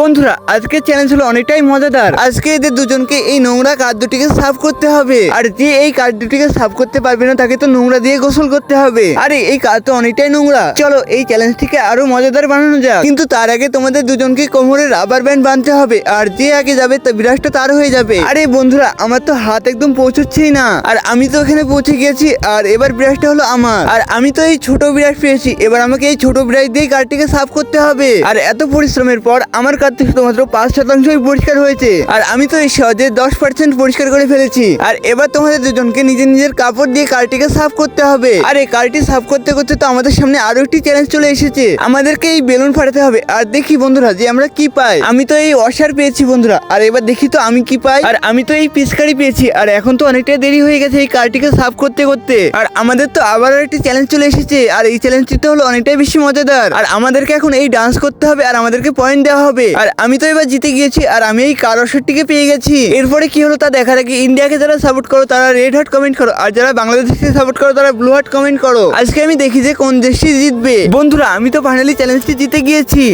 বন্ধুরা, আজকে চ্যালেঞ্জ হলো অনেকটাই মজাদার। আজকে এদের দুজনকে এই নোংরা কার দুটিকে সাফ করতে হবে। আর যে এই কার দুটিকে সাফ করতে পারবে না, তাকে তো নোংরা দিয়ে গোসল করতে হবে। আরে, এই কার তো অনেকটাই নোংরা। চলো, এই চ্যালেঞ্জটিকে আরও মজাদার বানানো যাক। কিন্তু তার আগে তোমাদের দুজনকে কোমরে রাবার ব্যান্ড বাঁধতে হবে। আর যে আগে যাবে, তা বিরাজটা তার হয়ে যাবে। আরে বন্ধুরা, আমার তো হাত একদম পৌঁছচ্ছেই না। আর আমি তো এখানে পৌঁছে গেছি আর এবার বিরাজটা হলো আমার। আর আমি তো এই ছোট বিরাজ পেয়েছি, এবার আমাকে এই ছোট বিরাজ দিয়ে কারটিকে সাফ করতে হবে। আর এত পরিশ্রমের পর আমার থেকে শুধুমাত্র পাঁচ শতাংশই পরিষ্কার হয়েছে। আর আমি তো এই সহজে দশ পার্সেন্ট পরিষ্কার করে ফেলেছি। আর এবার তোমাদের দুজনকে নিজের নিজের কাপড় দিয়ে কারটিকে সাফ করতে হবে। আর এই কারটি সাফ করতে করতে তো আমাদের সামনে আরও একটি চ্যালেঞ্জ চলে এসেছে। আমাদেরকে এই বেলুন ফাটাতে হবে। আর দেখি বন্ধুরা যে আমরা কি পাই। আমি তো এই অসার পেয়েছি বন্ধুরা। আর এবার দেখি তো আমি কি পাই। আর আমি তো এই পিচকারি পেয়েছি। আর এখন তো অনেকটাই দেরি হয়ে গেছে এই কারটিকে সাফ করতে করতে। আর আমাদের তো আবার একটি চ্যালেঞ্জ চলে এসেছে। আর এই চ্যালেঞ্জটি তো হলো অনেকটাই বেশি মজাদার। আর আমাদেরকে এখন এই ডান্স করতে হবে। আর আমাদেরকে পয়েন্ট দেওয়া হবে। আর আমি তো এবার জিতে গিয়েছি আর আমি এই কারও অসারটিকে পেয়ে গেছি। এরপরে কি হলো তা দেখার আগে ইন্ডিয়াকে যারা সাপোর্ট করো, তারা রেড হার্ট কমেন্ট করো। আর যারা বাংলাদেশকে সাপোর্ট করো, তারা ব্লু হার্ট কমেন্ট করো। আজকে আমি দেখি যে কোন দেশটি জিতবে। বন্ধুরা, আমি তো ফাইনালি চ্যালেঞ্জটি জিতে গিয়েছি।